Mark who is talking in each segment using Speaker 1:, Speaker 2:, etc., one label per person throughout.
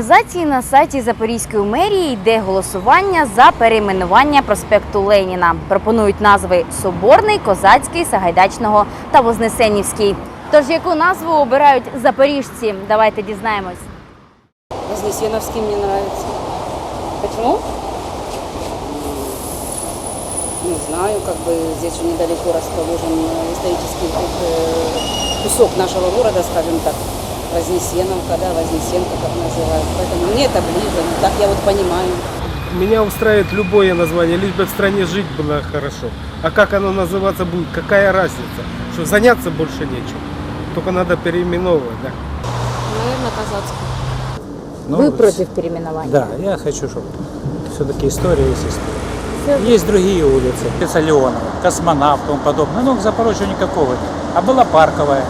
Speaker 1: декомунізації на сайті Запорізької мерії йде голосування за перейменування проспекту Леніна. Пропонують назви Соборний, Козацький, Сагайдачного та Вознесенівський. Тож яку назву обирають запоріжці? Давайте дізнаємось.
Speaker 2: Вознесеновский мне нравится.
Speaker 1: Чому?
Speaker 2: Не знаю, как бы здесь же недалеко расположен э, исторический э, кусок нашего города, скажем так. Вознесеновка, да, Вознесенка, как называют. Поэтому мне это ближе, ну, так я вот понимаю.
Speaker 3: Меня устраивает любое название, лишь бы в стране жить было хорошо. А как оно называться будет, какая разница? Что заняться больше нечем. Только надо переименовывать, да?
Speaker 4: Наверное, казацкий.
Speaker 5: Ну,
Speaker 1: Ви проти перейменування?
Speaker 5: Да, я хочу, чтобы все-таки история есть история. Есть другие улицы. Улица Леонова, Космонавт, тому подобное. Ну, к Запорожью никакого. А была Парковая.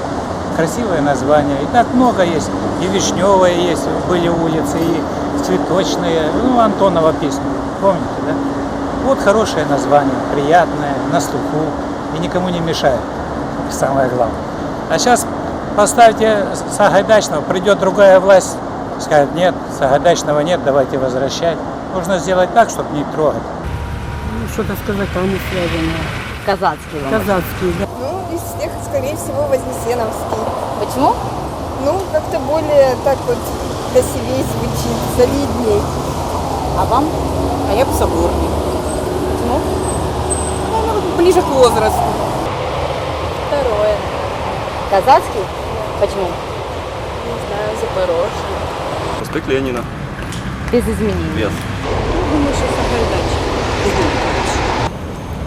Speaker 5: Красивое название. И так много есть. И Вишневая есть, были улицы, и Цветочные. Ну, Антонова песня. Помните, да? Вот хорошее название, приятное, на слуху. И никому не мешает. Самое главное. А сейчас поставьте Сагайдачного, придет другая власть, скажет, нет, Сагайдачного нет, давайте возвращать. Нужно сделать так, чтобы не трогать.
Speaker 6: Ну, что-то сказать там не связано.
Speaker 1: Казацький. вам.
Speaker 6: Казацкий, да.
Speaker 7: Ну, из всех, скорее всего, Вознесеновский.
Speaker 1: Почему?
Speaker 7: Ну, как-то более так вот красивее звучит, солидней.
Speaker 1: А вам?
Speaker 2: А я бы соборный.
Speaker 1: Почему?
Speaker 2: Ну, ближе к возрасту.
Speaker 7: Второе.
Speaker 1: Казацкий? Почему?
Speaker 7: Не знаю, Запорожье.
Speaker 8: Проспект Ленина.
Speaker 1: Без изменений.
Speaker 8: Вес.
Speaker 4: Думаю, что Сагайдач.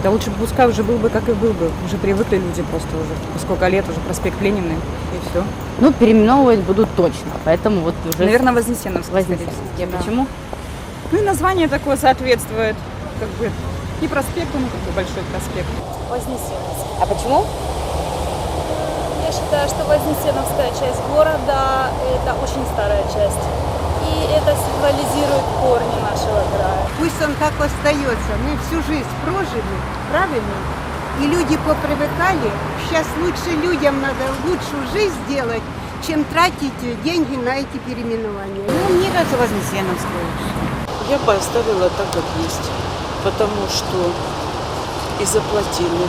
Speaker 6: Да лучше бы пускай уже был бы, как и был бы. Уже привыкли люди просто уже. Сколько лет уже проспект Ленина и все.
Speaker 1: Ну, переименовывать будут точно, поэтому вот уже...
Speaker 6: Наверное, Вознесеновский.
Speaker 1: Вознесенский.
Speaker 6: Да.
Speaker 1: Почему?
Speaker 6: Ну и название такое соответствует. Как бы и проспекту, ну как бы большой проспект.
Speaker 7: Вознесеновский.
Speaker 1: А почему?
Speaker 7: Я считаю, что Вознесеновская часть города – это очень старая часть. И это символизирует корни.
Speaker 9: Пусть он так остается. Мы всю жизнь прожили, правильно? И люди попривыкали. Сейчас лучше людям надо лучшую жизнь сделать, чем тратить деньги на эти переименования.
Speaker 6: Ну, мне кажется, Вознесеновская.
Speaker 10: Я бы оставила так, как есть, потому что и заплатили.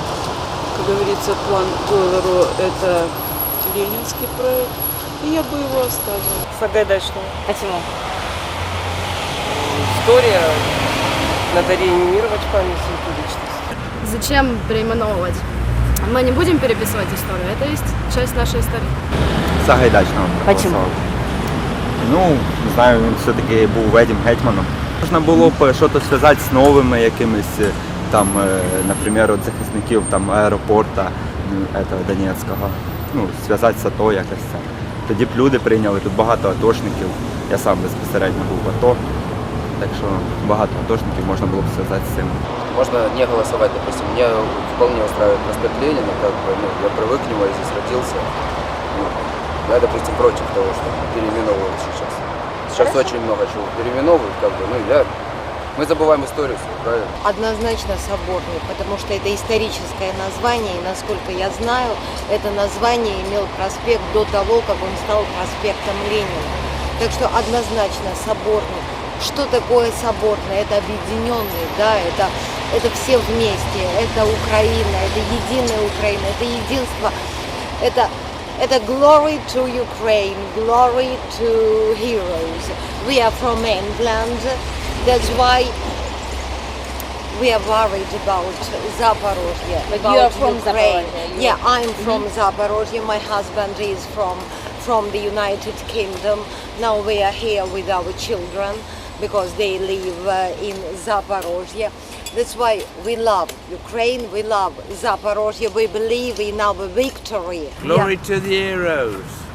Speaker 10: Как говорится, план доллару – это ленинский проект, и я бы его оставила.
Speaker 6: Сагайдачного.
Speaker 1: Почему?
Speaker 6: История. Надо реанимировать память святую личность.
Speaker 4: Зачем переименовывать? Мы не будем переписывать историю, это есть часть нашей истории.
Speaker 8: Сагайдачного.
Speaker 1: Почему?
Speaker 8: Ну, не знаю, він все-таки був ведім гетьманом. Можна було б щось зв'язати з новими якимись, е, там, е, наприклад, от захисників там, аеропорта м, этого, Донецького. Ну, зв'язати з АТО якось це. Тоді б люди прийняли, тут багато атошників. Я сам безпосередньо був в АТО. Так що багато атошників можна було б зв'язати з цим.
Speaker 11: Можно не голосовать, допустим. Меня вполне устраивает проспект Ленина, как бы, ну, я привык к нему, я здесь родился. Ну, я, допустим, против того, что переименовывают сейчас. Сейчас очень много чего переименовывают, как бы, ну, я... Мы забываем историю свою, правильно?
Speaker 9: Однозначно соборный, потому что это историческое название, и насколько я знаю, это название имел проспект до того, как он стал проспектом Ленина. Так что однозначно соборный. Что такое соборный? Это объединенный, да, это, это все вместе, это Украина, это единая Украина, это единство, это, это glory to Ukraine, glory to heroes. We are from England, that's why we are worried about Zaporozhye,
Speaker 1: But
Speaker 9: about
Speaker 1: you are from
Speaker 9: Ukraine.
Speaker 1: Zaporozhye,
Speaker 9: Yeah, I'm from Zaporozhye. My husband is from from the United Kingdom. Now we are here with our children because they live uh, in Zaporozhye. That's why we love Ukraine. We love Zaporozhye. We believe in our victory.
Speaker 10: Glory to the heroes.